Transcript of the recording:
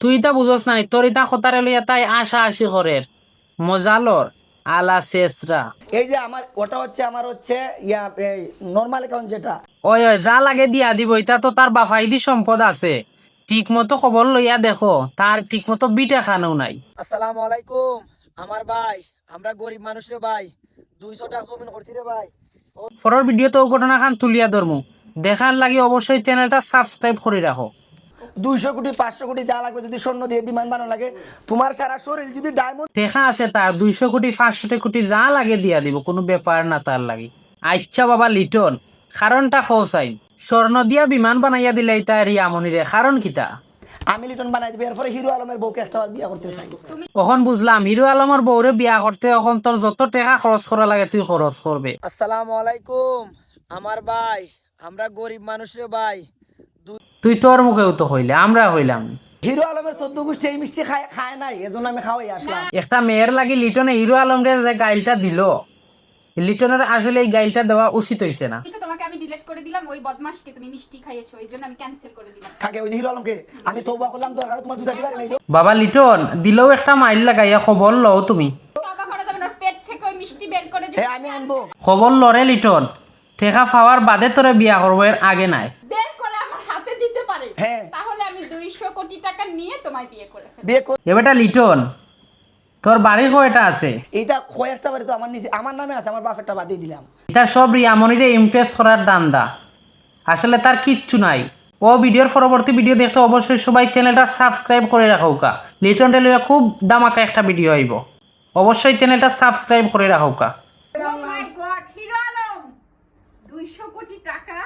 তুই তা বুঝস না তোর ইতা খতারে লইয়া তাই আশা আশি করের। মজালর আলা শেষরা। এই যে আমার ওটা হচ্ছে আমার হচ্ছে ইয়া নর্মাল অ্যাকাউন্ট যেটা। ওই ওই যা লাগে দিয়া দিব এটা তো তার বাফাইদি সম্পদ আছে। ঠিক মতো খবর লইয়া দেখো তার ঠিক মতো বিটা খানেও নাই। আসসালামু আলাইকুম আমার ভাই আমরা গরিব মানুষ রে ভাই দুইশো টাকা জমিন করছি রে ভাই। পরের ভিডিও তো ঘটনা খান তুলিয়া ধরমু। দেখার লাগে অবশ্যই চ্যানেলটা সাবস্ক্রাইব করে রাখো। দুইশো কোটি পাঁচশো কোটি যা লাগবে যদি স্বর্ণ দিয়ে বিমান বানানো লাগে তোমার সারা শরীর যদি ডায়মন্ড দেখা আছে তার দুইশো কোটি পাঁচশো কোটি যা লাগে দিয়া দিব কোনো ব্যাপার না তার লাগে। আচ্ছা বাবা লিটন কারণটা খোসাইন স্বর্ণ দিয়া বিমান বানাইয়া দিলে তাই রিয়ামনিরে কারণ কিতা? আমি লিটন বানাই দিবি এরপরে হিরো আলমের বউকে একটা বিয়ে করতে চাই। এখন বুঝলাম হিরো আলমের বউরে বিয়া করতে এখন তোর যত টাকা খরচ করা লাগে তুই খরচ করবে। আসসালামু আলাইকুম আমার ভাই আমরা গরিব মানুষ রে ভাই। তুই তোর মুখেও তো হইলে আমরা হইলাম। হিরো আলমের চোদ্দ গোষ্ঠী এই মিষ্টি খায় খায় নাই এজন্য আমি খাওয়াই আসলাম। একটা মেয়ের লাগি লিটনে হিরো আলমরে যে গাইলটা দিল লিটনের আসলে এই গাইলটা দেওয়া উচিত হইছে না। তোমাকে আমি ডিলিট করে দিলাম ওই বদমাশকে তুমি মিষ্টি খাইয়েছো এই জন্য আমি ক্যান্সেল করে দিলাম। খাকে ওই হিরো আলমকে? আমি তৌবা করলাম দরকার তোমার জুতা দিবার নাই বাবা লিটন দিলেও একটা মাইল লাগাইয়া খবর লও তুমি। তবা করা ওর পেট থেকে ওই মিষ্টি বের করে হ্যাঁ আমি আনব। খবর লরে লিটন ঠেকা পাওয়ার বাদে তোরে বিয়া করব এর আগে নাই। হ্যাঁ। তাহলে আমি 200 কোটি টাকা নিয়ে তোমায় বিয়ে করে ফেলব। বিয়ে করে লিটন তোর কয়টা আছে? এইটা বাড়ি তো আমার নিজে আমার নামে আছে আমার বাপেরটা বাদ দিয়ে দিলাম। এটা সব রিয়ামনিরে ইমপ্রেস করার দান্দা। আসলে তার কিচ্ছু নাই। ও ভিডিওর পরবর্তী ভিডিও দেখতে অবশ্যই সবাই চ্যানেলটা সাবস্ক্রাইব করে রাখুকা লিটন টেলিয়া খুব দামাকা একটা ভিডিও আইব। অবশ্যই চ্যানেলটা সাবস্ক্রাইব করে রাখুকা oh দুইশো কোটি টাকা